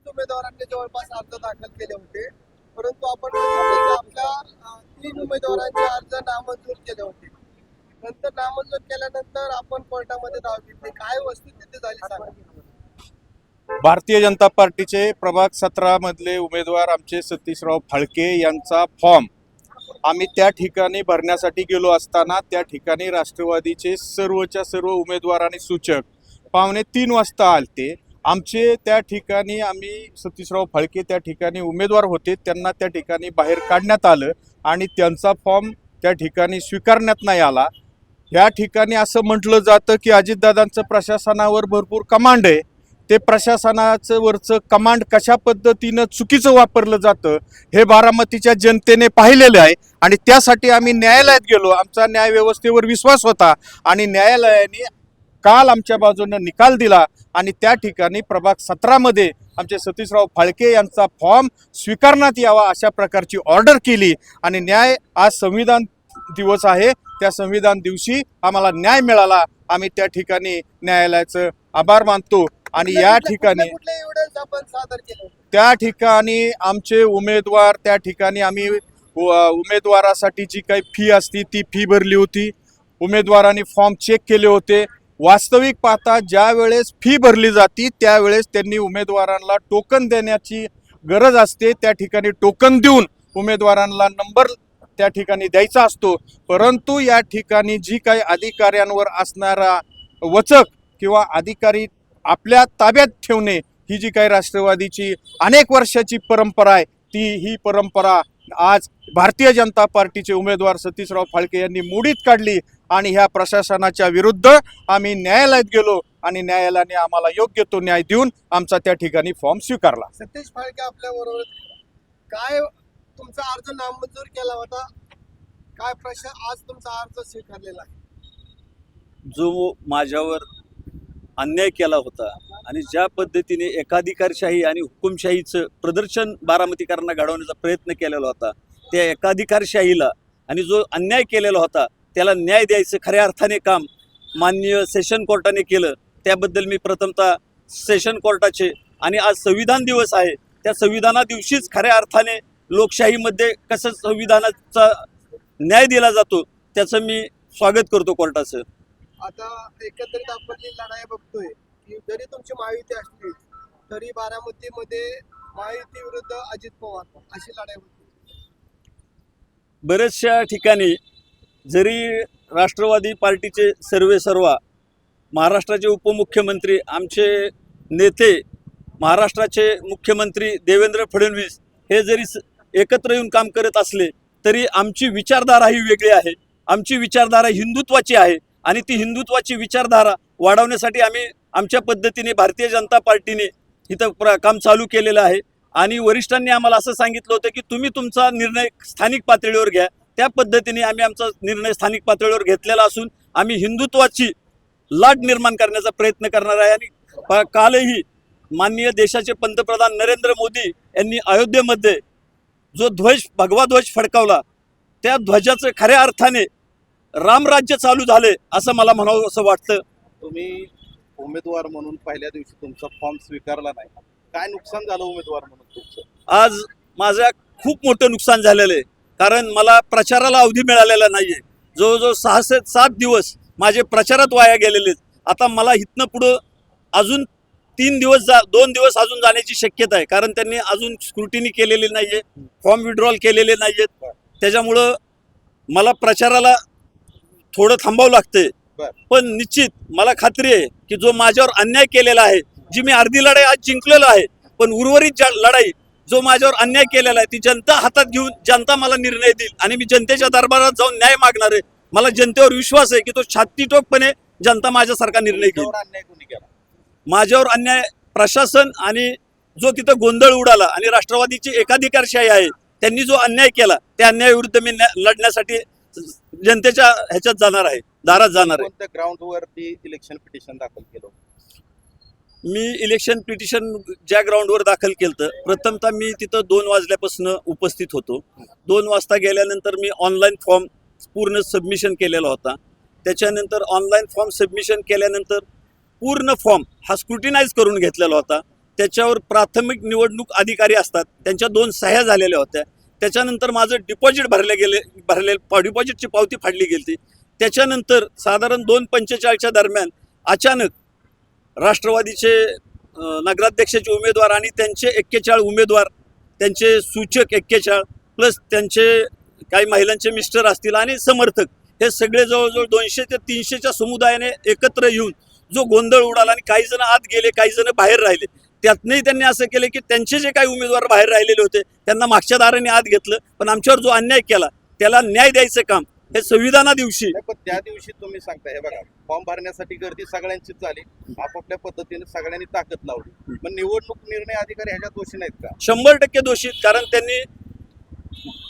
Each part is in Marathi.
सर्वच उमेदवारांनी जवळपास अर्ज दाखल केले होते. परंतु आपण आपल्या तीन उमेदवारांचे अर्ज नामंजूर केले होते. नंतर नामंजूर केल्यानंतर आपण कोर्टामध्ये धाव घेतली. काय वस्तुस्थिती झाली सांगा. भारतीय जनता पार्टीचे प्रभाग सतरा मधले उमेदवार आमचे सतीशराव फाळके यांचा फॉर्म. आम्ही त्या ठिकाणी भरण्यासाठी गेलो असताना त्या ठिकाणी राष्ट्रवादीचे सर्वच्या सर्व उमेदवार आणि सूचक पावणे तीन वाजता आलते. आमचे त्या ठिकाणी आम्ही सतीशराव फाळके त्या ठिकाणी उमेदवार होते. त्यांना त्या ठिकाणी बाहेर काढण्यात आलं आणि त्यांचा फॉर्म त्या ठिकाणी स्वीकारण्यात नाही आला. या ठिकाणी असं म्हटलं जातं की अजितदादांचं प्रशासनावर भरपूर कमांड आहे. ते प्रशासनाचं वरचं कमांड कशा पद्धतीनं चुकीचं वापरलं जातं हे बारामतीच्या जनतेने पाहिलेलं आहे आणि त्यासाठी आम्ही न्यायालयात गेलो. आमचा न्याय व्यवस्थेवर विश्वास होता आणि न्यायालयाने काल आमच्या बाजूनं निकाल दिला आणि त्या ठिकाणी प्रभाग सतरामध्ये आमचे सतीशराव फाळके यांचा फॉर्म स्वीकारण्यात यावा अशा प्रकारची ऑर्डर केली. आणि न्याय आज संविधान दिवस आहे. त्या संविधान दिवशी आम्हाला न्याय मिळाला. आम्ही त्या ठिकाणी न्यायालयाचं आभार मानतो. आणि या ठिकाणी त्या ठिकाणी आमचे उमेदवार त्या ठिकाणी आम्ही उमेदवारासाठी जी काही फी असती ती फी भरली होती. उमेदवारांनी फॉर्म चेक केले होते. वास्तविक पाहता ज्या वेळेस फी भरली जाती त्यावेळेस त्यांनी उमेदवारांना टोकन देण्याची गरज असते. त्या ठिकाणी टोकन देऊन उमेदवारांना नंबर त्या ठिकाणी द्यायचा असतो. परंतु या ठिकाणी जी काही अधिकाऱ्यांवर असणारा वचक किंवा अधिकारी आपल्या ताब्यात ठेवणे ही जी काही राष्ट्रवादीची अनेक वर्षाची परंपरा आहे ती ही परंपरा आज भारतीय जनता पार्टीचे उमेदवार सतीशराव फाळके यांनी मोडीत काढली. आणि ह्या प्रशासनाच्या विरुद्ध आम्ही न्यायालयात गेलो आणि न्यायालयाने आम्हाला योग्य तो न्याय देऊन आमचा त्या ठिकाणी फॉर्म स्वीकारला. सतीश फाळके आपल्या बरोबर काय तुमचा अर्ज नामंजूर केला होता? काय प्रश्न आज तुमचा अर्ज स्वीकारलेला जो माझ्यावर अन्याय केला होता आणि ज्या पद्धतीने एकाधिकारशाही आणि हुकुमशाहीचं प्रदर्शन बारामतीकरांना घडवण्याचा प्रयत्न केलेला होता त्या एकाधिकारशाहीला आणि जो अन्याय केलेला होता त्याला न्याय द्यायचं खऱ्या अर्थाने काम. माननीय सेशन कोर्टाने केलं. त्याबद्दल मी प्रथमतः सेशन कोर्टाचे आणि आज संविधान दिवस आहे. त्या संविधाना दिवशीच खऱ्या अर्थाने लोकशाहीमध्ये कसं संविधानाचा न्याय दिला जातो त्याचं मी स्वागत करतो कोर्टाचं आता एकंदरीत आपण जी लढाई बघतोय की जरी तुमची महायुती असली तरी बारामतीमध्ये महायुती विरुद्ध अजित पवार अशी लढाई होती. बऱ्याचशा ठिकाणी जरी राष्ट्रवादी पार्टीचे सर्वे सर्वा महाराष्ट्राचे उपमुख्यमंत्री आमचे नेते महाराष्ट्राचे मुख्यमंत्री देवेंद्र फडणवीस हे जरी स- एकत्र येऊन काम करत असले तरी आमची विचारधारा ही वेगळी आहे. आमची विचारधारा हिंदुत्वाची आहे आणि ती हिंदुत्वाची विचारधारा वाढवण्यासाठी आम्ही आमच्या पद्धतीने भारतीय जनता पार्टीने इथं प्र काम चालू केलेलं आहे. आणि वरिष्ठांनी आम्हाला असं सांगितलं होतं की तुम्ही तुमचा निर्णय स्थानिक पातळीवर घ्या. त्या पद्धतीने आम्ही आमचा निर्णय स्थानिक पातळीवर घेतलेला असून आम्ही हिंदुत्वाची लाट निर्माण करण्याचा प्रयत्न करणार आहे. आणि कालही माननीय देशाचे पंतप्रधान नरेंद्र मोदी यांनी अयोध्येमध्ये जो ध्वज भगवा ध्वज फडकावला त्या ध्वजाचं खऱ्या अर्थाने रामराज्य चालू झाले असं मला म्हणावं असं वाटतं. तुम्ही उमेदवार म्हणून पहिल्या दिवशी तुमचा फॉर्म स्वीकारला नाही. काय नुकसान झालं उमेदवार म्हणून तुमचं? आज माझं खूप मोठं नुकसान झालेलं आहे. कारण मला प्रचाराला अवधी मिळालेला नाहीये. जवळजवळ सहाशे सात दिवस माझे प्रचारात वाया गेलेले आहेत. आता मला इथनं पुढं अजून तीन दिवस जा दोन दिवस अजून जाण्याची शक्यता आहे. कारण त्यांनी अजून स्क्रुटिनी केलेली नाहीये. फॉर्म विड्रॉल केलेले नाहीयेत. त्याच्यामुळं मला प्रचाराला थोडं थांबावं लागतंय. पण निश्चित मला खात्री आहे की जो माझ्यावर अन्याय केलेला आहे जी मी अर्धी लढाई आज जिंकलेलो आहे पण उर्वरित ज्या लढाई जो माझ्यावर अन्याय केलेला आहे ती जनता हातात घेऊन जनता मला निर्णय देईल आणि मी जनतेच्या दरबारात जाऊन न्याय मागणार आहे. मला जनतेवर विश्वास आहे की तो छातीटोकपणे जनता माझ्यासारखा निर्णय घेईल. माझ्यावर अन्याय प्रशासन आणि जो तिथं गोंधळ उडाला आणि राष्ट्रवादीची एकाधिकारशाही आहे त्यांनी जो अन्याय केला त्या अन्यायाविरुद्ध मी लढण्यासाठी जनतेच्या ह्याच्यात जाणार आहे दारात जाणार आहे. कोणत्या ग्राउंड वरती इलेक्शन पिटिशन दाखल केलं मी इलेक्शन पिटिशन ज्या ग्राउंडवर दाखल केलं प्रथमतः मी तिथं दोन वाजल्यापासून उपस्थित होतो. दोन वाजता गेल्यानंतर मी ऑनलाईन फॉर्म पूर्ण सबमिशन केलेला होता. त्याच्यानंतर ऑनलाईन फॉर्म सबमिशन केल्यानंतर पूर्ण फॉर्म हा स्क्रुटिनाइज करून घेतलेला होता. त्याच्यावर प्राथमिक निवडणूक अधिकारी असतात त्यांच्या दोन सह्या झालेल्या होत्या. त्याच्यानंतर माझं डिपॉझिट भरले गेले भरले डिपॉझिटची पावती फाडली गेली त्याच्यानंतर साधारण दोन पंचेचाळीसच्या दरम्यान अचानक राष्ट्रवादीचे नगराध्यक्षाचे उमेदवार आणि त्यांचे एक्केचाळ उमेदवार त्यांचे सूचक एक्केचाळ प्लस त्यांचे काही महिलांचे मिस्टर असतील आणि समर्थक हे सगळे जवळजवळ दोनशे ते तीनशेच्या समुदायाने एकत्र येऊन जो गोंधळ उडाला आणि काही जण आत गेले काही जण बाहेर राहिले त्यातनंही त्यांनी असं केलं की त्यांचे जे काही उमेदवार बाहेर राहिलेले होते त्यांना मागच्या दाराने आत घेतलं पण आमच्यावर जो अन्याय केला त्याला न्याय द्यायचं काम हे संविधाना दिवशी. नाही, पण त्या दिवशी तुम्ही सांगता हे बघा फॉर्म भरण्यासाठी गर्दी सगळ्यांचीच झाली. आपापल्या पद्धतीने सगळ्यांनी ताकद लावली. पण निवडणूक निर्णय अधिकारी ह्याच्यात दोषी नाहीत का? शंभर टक्के दोषित कारण त्यांनी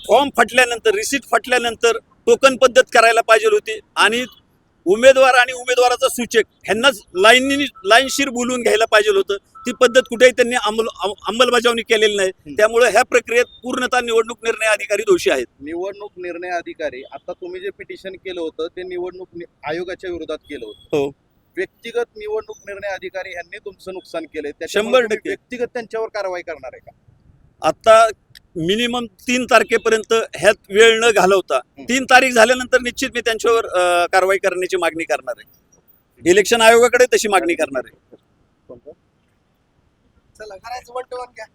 फॉर्म फाटल्यानंतर रिसीट फाटल्यानंतर टोकन पद्धत करायला पाहिजे होती. आणि उमेदवार आणि उमेदवाराचा सूचक ह्यांनाच लाईननी लाईनशीर बोलून घ्यायला पाहिजे होतं. ती पद्धत कुठेही त्यांनी अंमल अंमलबजावणी केलेली नाही. त्यामुळे ह्या प्रक्रियेत पूर्णतः निवडणूक निर्णय अधिकारी दोषी आहेत. निवडणूक निर्णय अधिकारी आता तुम्ही जे पिटिशन केलं होतं ते निवडणूक आयोगाच्या विरोधात केलं होतं. हो. व्यक्तिगत निवडणूक निर्णय अधिकारी यांनी तुमचं नुकसान केलंय. शंभर टक्के. व्यक्तिगत त्यांच्यावर कारवाई करणार आहे का? आता मिनिमम तीन तारखेपर्यंत ह्यात वेळ न घालवता तीन तारीख झाल्यानंतर निश्चित मी त्यांच्यावर कारवाई करण्याची मागणी करणार आहे. इलेक्शन आयोगाकडे तशी मागणी करणार आहे. चला करायचं वन टू वन घ्या.